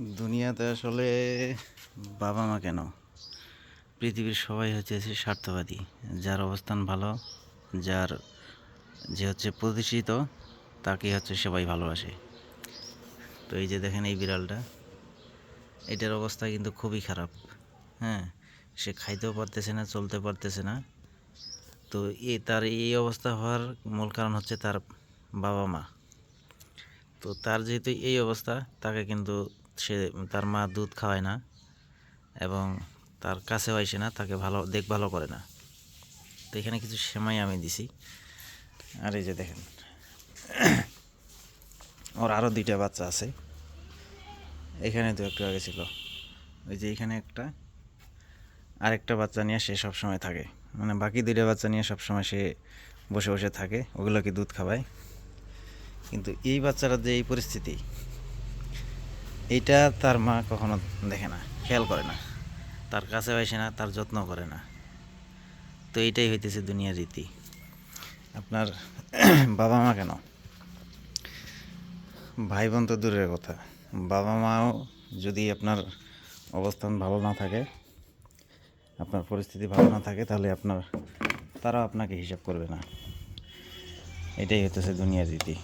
দুনিয়াতে আসলে বাবা মা কেন? পৃথিবীর সবাই হচ্ছে স্বার্থবাদী, যার অবস্থান ভালো, যার যে হচ্ছে প্রতিষ্ঠিত, তাকে হচ্ছে সবাই ভালোবাসে। তো এই যে দেখেন এই বিড়ালটা, এটার অবস্থা কিন্তু খুবই খারাপ। হ্যাঁ সে খাইতেও পারতেছে না, চলতে পারতেছে না। তো এই তার এই অবস্থা হওয়ার মূল কারণ হচ্ছে তার বাবা মা। তো তার যেহেতু এই অবস্থা, তাকে কিন্তু সে তার মা দুধ খাওয়ায় না এবং তার কাছেও আসে না, তাকে ভালো, দেখভালও করে না। তো এখানে কিছু সেমাই আমি দিছি। আর এই যে দেখেন, ওর আরও দুইটা বাচ্চা আছে। এখানে তো একটু আগে ছিল ওই যে এখানে একটা, আরেকটা বাচ্চা নিয়ে সে সবসময় থাকে। মানে বাকি দুইটা বাচ্চা নিয়ে সবসময় সে বসে বসে থাকে, ওগুলোকে দুধ খাওয়ায়। কিন্তু এই বাচ্চারা যে এই পরিস্থিতি এইটা তার মা কখনো দেখে না, খেয়াল করে না। তার কাছে আসে না, তার যত্ন করে না। তো এইটাই হইতেছে দুনিয়ার রীতি। আপনার বাবা মা কেন? ভাই বোন তো দূরের কথা। বাবা মাও যদি আপনার অবস্থান ভালো না থাকে, আপনার পরিস্থিতি ভালো না থাকে, তাহলে আপনার, তারাও আপনাকে হিসাব করবে না। এটাই হতেছে দুনিয়ার রীতি।